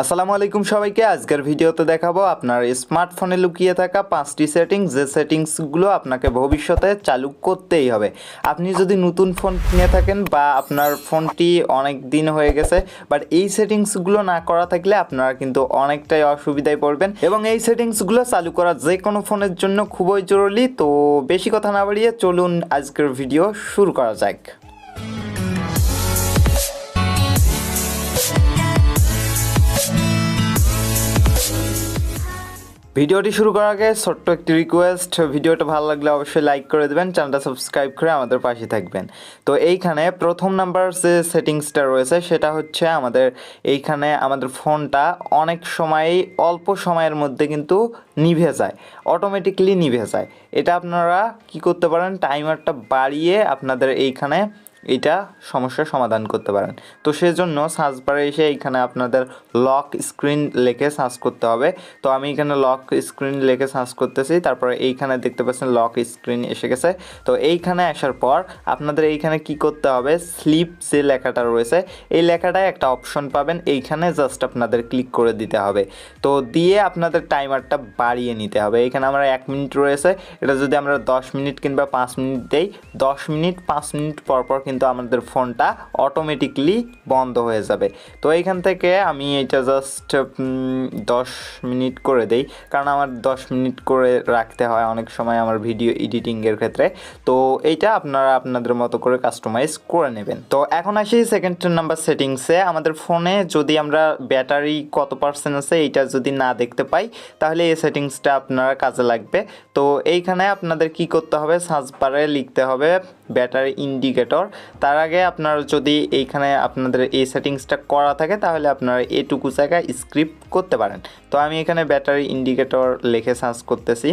আসসালামু আলাইকুম সবাইকে। আজকের ভিডিওতে দেখাবো আপনার স্মার্টফোনে লুকিয়ে থাকা পাঁচটি সেটিংস। যে সেটিংসগুলো আপনাকে ভবিষ্যতে চালু করতেই হবে। আপনি যদি নতুন ফোন কিনে থাকেন বা আপনার ফোনটি অনেক দিন হয়ে গেছে বাট এই সেটিংসগুলো না করা থাকলে আপনারা কিন্তু অনেকটাই অসুবিধায় পড়বেন। এবং এই সেটিংসগুলো চালু করা যে কোনো ফোনের জন্য খুবই জরুরি। তো বেশি কথা না বাড়িয়ে চলুন আজকের ভিডিও শুরু করা যাক। ভিডিওটি শুরু করার আগে ছোট্ট একটি রিকোয়েস্ট ভিডিওটা ভালো লাগলে অবশ্যই লাইক করে দেবেন চ্যানেলটা সাবস্ক্রাইব করে আমাদের পাশে থাকবেন। তো এইখানে প্রথম নাম্বার যে সেটিংসটা রয়েছে, সেটা হচ্ছে আমাদের এইখানে আমাদের ফোনটা অনেক সময়ই অল্প সময়ের মধ্যে কিন্তু নিভে যায় অটোমেটিকলি নিভে যায়। এটা আপনারা কি করতে পারেন টাইমারটা বাড়িয়ে আপনাদের এইখানে এটা সমস্যার সমাধান করতে পারেন। তো সেজন্য সার্চ বারে এসে এইখানে আপনাদের লক স্ক্রিন লেখে সার্চ করতে হবে। তো আমি এখানে লক স্ক্রিন লেখে সার্চ করতেছি, তারপরে এইখানে দেখতে পাচ্ছেন লক স্ক্রিন এসে গেছে। তো এইখানে আসার পর আপনাদের এইখানে কি করতে হবে স্লিপ যে লেখাটা রয়েছে, এই লেখাটায় একটা অপশন পাবেন। এইখানে জাস্ট আপনাদের ক্লিক করে দিতে হবে। তো দিয়ে আপনাদের টাইমারটা বাড়িয়ে নিতে হবে। এখানে আমরা এক মিনিট রয়েছে। এটা যদি আমরা দশ মিনিট কিংবা পাঁচ মিনিট দেই, দশ মিনিট পাঁচ মিনিট পর পর কিন্তু আমাদের ফোনটা অটোমেটিকলি বন্ধ হয়ে যাবে। তো এইখান থেকে আমি এটা জাস্ট দশ মিনিট করে দেই, কারণ আমার দশ মিনিট করে রাখতে হয় অনেক সময় আমার ভিডিও এডিটিংয়ের ক্ষেত্রে। তো এইটা আপনারা আপনাদের মতো করে কাস্টমাইজ করে নেবেন। তো এখন আসি সেকেন্ড নাম্বার সেটিংসে আমাদের ফোনে যদি আমরা ব্যাটারি কত পার্সেন্ট আছে এইটা যদি না দেখতে পাই, তাহলে এই সেটিংসটা আপনারা কাজে লাগবে। তো এইখানে আপনাদের কি করতে হবে? বারে লিখতে হবে ব্যাটারি ইন্ডিকেটর তার আগে আপনার যদি এইখানে আপনাদের এই সেটিংসটা করা থাকে, তাহলে আপনারা এটুকু জায়গায় স্ক্রিপ্ট করতে পারেন। তো আমি এখানে ব্যাটারি ইন্ডিকেটর লিখে সার্চ করতেছি।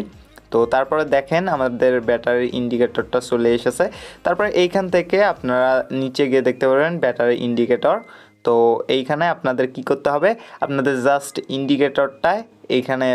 তো তারপরে দেখেন আমাদের ব্যাটারি ইন্ডিকেটরটা চলে এসেছে। তারপরে এইখান থেকে আপনারা নিচে গিয়ে দেখতে পারবেন ব্যাটারি ইন্ডিকেটর তো এইখানে আপনাদের কি করতে হবে? আপনাদের জাস্ট ইন্ডিকেটরটায় এইখানে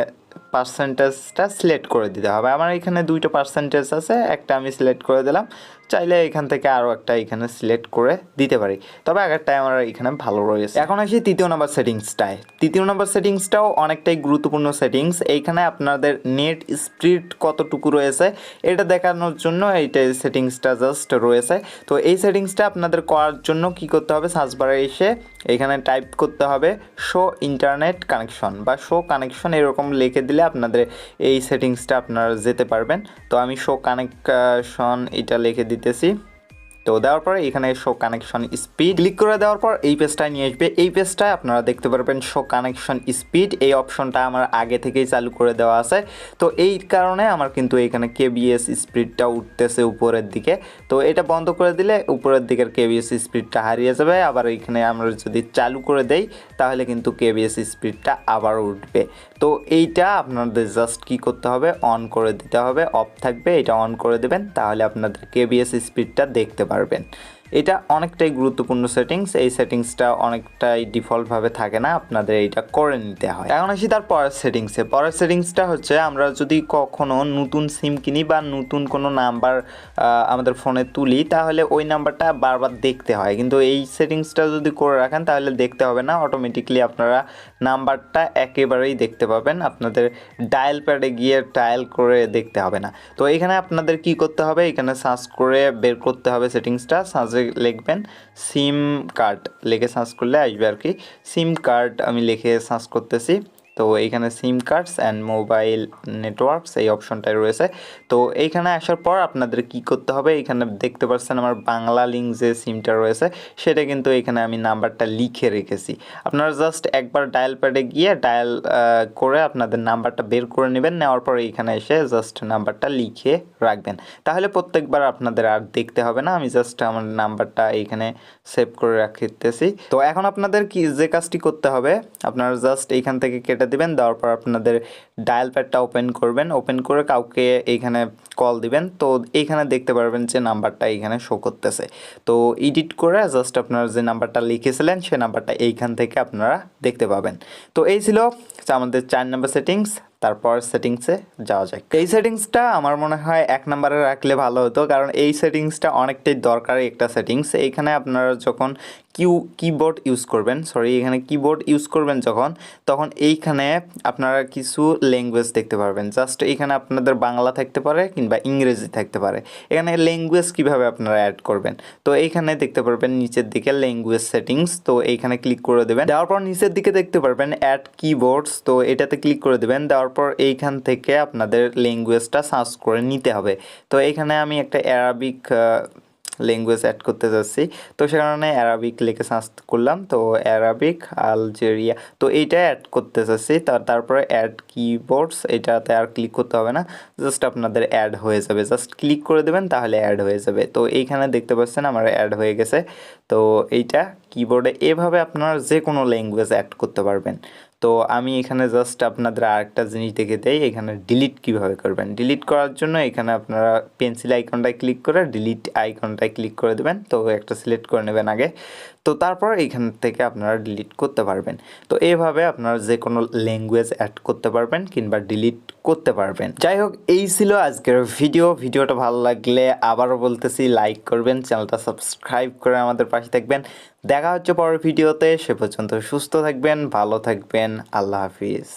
পার্সেন্টেজটা সিলেক্ট করে দিতে হবে। আমার এখানে দুইটা পার্সেন্টেজ আছে, একটা আমি সিলেক্ট করে দিলাম। চাইলে এখান থেকে আরও একটা এখানে সিলেক্ট করে দিতে পারি। তবে আগেরটাই আমার এখানে ভালো রয়েছে। এখন আসি তৃতীয় নম্বর সেটিংসটায় তৃতীয় নম্বর সেটিংসটাও অনেকটাই গুরুত্বপূর্ণ সেটিংস এইখানে আপনাদের নেট স্পিড কতটুকু রয়েছে, এটা দেখানোর জন্য এইটা সেটিংসটা জাস্ট রয়েছে। তো এই সেটিংসটা আপনাদের করার জন্য কি করতে হবে সার্চ বারে এসে এখানে টাইপ করতে হবে শো ইন্টারনেট কানেকশন বা শো কানেকশন এরকম লিখে দিলে আপনাদের এই সেটিংসটা আপনারা যেতে পারবেন। তো আমি শো কানেকশন এটা লিখে দিতেছি। তো দেওয়ার পরে এখানে শো কানেকশন স্পিড ক্লিক করে দেওয়ার পর এই পেজটায় নিয়ে আসবে। এই পেজটায় আপনারা দেখতে পারবেন শো কানেকশন স্পিড এই অপশনটা আমার আগে থেকেই চালু করে দেওয়া আছে। তো এই কারণে আমার কিন্তু এখানে কেবিএস স্পিডটা উঠতেছে উপরের দিকে। তো এটা বন্ধ করে দিলে উপরের দিকের কেবিএস স্পিডটা হারিয়ে যাবে। আবার এখানে আমরা যদি চালু করে দেই, তাহলে কিন্তু কেবিএস স্পিডটা আবার উঠবে। তো এইটা আপনাদের জাস্ট কি করতে হবে? অন করে দিতে হবে। অফ থাকবে। এটা অন করে দেবেন। তাহলে আপনাদের কেবিএস স্পিডটা দেখতে পারবেন। এটা অনেকটাই গুরুত্বপূর্ণ সেটিংস এই সেটিংসটা অনেকটাই ডিফল্টভাবে থাকে না, আপনাদের এইটা করে নিতে হয়। এখন আসি তার পরের সেটিংসে পরের সেটিংসটা হচ্ছে আমরা যদি কখনো নতুন সিম কিনি বা নতুন কোনো নাম্বার আমাদের ফোনে তুলি, তাহলে ওই নাম্বারটা বারবার দেখতে হয়। কিন্তু এই সেটিংসটা যদি করে রাখেন, তাহলে দেখতে হবে না অটোমেটিকলি আপনারা নাম্বারটা একেবারেই দেখতে পাবেন, আপনাদের ডায়াল প্যাডে গিয়ে ডায়াল করে দেখতে হবে না। তো এখানে আপনাদের কি করতে হবে? এখানে সার্চ করে বের করতে হবে সেটিংসটা সার্চে লিখবেন সিম কার্ড লিখে সার্চ করলে আসবে আর কি। সিম কার্ড আমি লিখে সার্চ করতেছি। তো এইখানে SIM cards and mobile networks এই অপশনটাই রয়েছে। তো এইখানে আসার পর আপনাদের কি করতে হবে? এখানে দেখতে পাচ্ছেন আমার বাংলা লিঙ্ক যে সিমটা রয়েছে, সেটা কিন্তু এখানে আমি নাম্বারটা লিখে রেখেছি। আপনারা জাস্ট একবার ডায়াল প্যাডে গিয়ে ডায়াল করে আপনাদের নাম্বারটা বের করে নেবেন, নেওয়ার পর এইখানে এসে জাস্ট নাম্বারটা লিখে রাখবেন। তাহলে প্রত্যেকবার আপনাদের আর দেখতে হবে না, আমি জাস্ট আমার নাম্বারটা এইখানে সেভ করে রাখতেছি। তো এখন আপনাদের কি যে কাজটি করতে হবে, আপনারা জাস্ট এইখান থেকে কেটে দিবেন, দেওয়ার পর আপনাদের ডায়াল প্যাডটা ওপেন করবেন। ওপেন করে কাউকে এইখানে কল দিবেন। তো এইখানে দেখতে পারবেন যে নাম্বারটা এইখানে শো করতেছে। তো এডিট করে জাস্ট আপনারা যে নাম্বারটা লিখেছিলেন সে নাম্বারটা এইখান থেকে আপনারা দেখতে পাবেন। তো এই ছিল আমাদের চার নাম্বার সেটিংস তারপর সেটিংসে যাওয়া যায় এই সেটিংসটা আমার মনে হয় এক নম্বরে রাখলে ভালো হতো। কারণ এই সেটিংসটা অনেকটাই দরকারি একটা সেটিংস এইখানে আপনারা যখন কিউ কিবোর্ড ইউজ করবেন। সরি এখানে কিবোর্ড ইউজ করবেন যখন, তখন এইখানে আপনারা কিছু ল্যাঙ্গুয়েজ দেখতে পারবেন। জাস্ট এখানে আপনাদের বাংলা থাকতে পারে কিংবা ইংরেজি থাকতে পারে। এখানে ল্যাঙ্গুয়েজ কীভাবে আপনারা অ্যাড করবেন? তো এইখানে দেখতে পারবেন নিচের দিকে ল্যাঙ্গুয়েজ সেটিংস তো এইখানে ক্লিক করে দেবেন। দেওয়ার পর নিচের দিকে দেখতে পারবেন অ্যাড কিবোর্ডস তো এটাতে ক্লিক করে দেবেন। দেওয়ার পর এইখান থেকে আপনাদের ল্যাঙ্গুয়েজটা সার্চ করে নিতে হবে। তো এইখানে আমি একটা অ্যারাবিক ল্যাঙ্গুয়েজ অ্যাড করতে যাচ্ছি। তো সে কারণে অ্যারাবিক লিখে সার্চ করলাম। তো অ্যারাবিক আলজেরিয়া তো এইটা অ্যাড করতে চাচ্ছি তার, তারপরে অ্যাড কিবোর্ডস এটাতে আর ক্লিক করতে হবে না। জাস্ট আপনাদের অ্যাড হয়ে যাবে। জাস্ট ক্লিক করে দেবেন, তাহলে অ্যাড হয়ে যাবে। তো এইখানে দেখতে পাচ্ছেন আমার অ্যাড হয়ে গেছে। তো এইটা কিবোর্ডে এভাবে আপনারা যে কোনো ল্যাঙ্গুয়েজ অ্যাড করতে পারবেন। তো আমি এখানে জাস্ট আপনাদের আরেকটা জিনিস দেখে দেই, এখানে ডিলিট কীভাবে করবেন? ডিলিট করার জন্য এখানে আপনারা পেন্সিল আইকনটায় ক্লিক করে ডিলিট আইকনটায় ক্লিক করে দেবেন, তো একটা সিলেক্ট করে নেবেন আগে। তো তারপর এখান থেকে আপনারা ডিলিট করতে পারবেন। তো এভাবে আপনারা যে কোনো ল্যাঙ্গুয়েজ অ্যাড করতে পারবেন কিংবা ডিলিট করতে পারবেন। যাই হোক এই ছিল আজকের ভিডিও। ভিডিওটা ভালো লাগলে আবারও বলতেছি লাইক করবেন, চ্যানেলটা সাবস্ক্রাইব করে আমাদের পাশে থাকবেন। দেখা হচ্ছে পরের ভিডিওতে। সে পর্যন্ত সুস্থ থাকবেন, ভালো থাকবেন। আল্লাহ হাফিজ।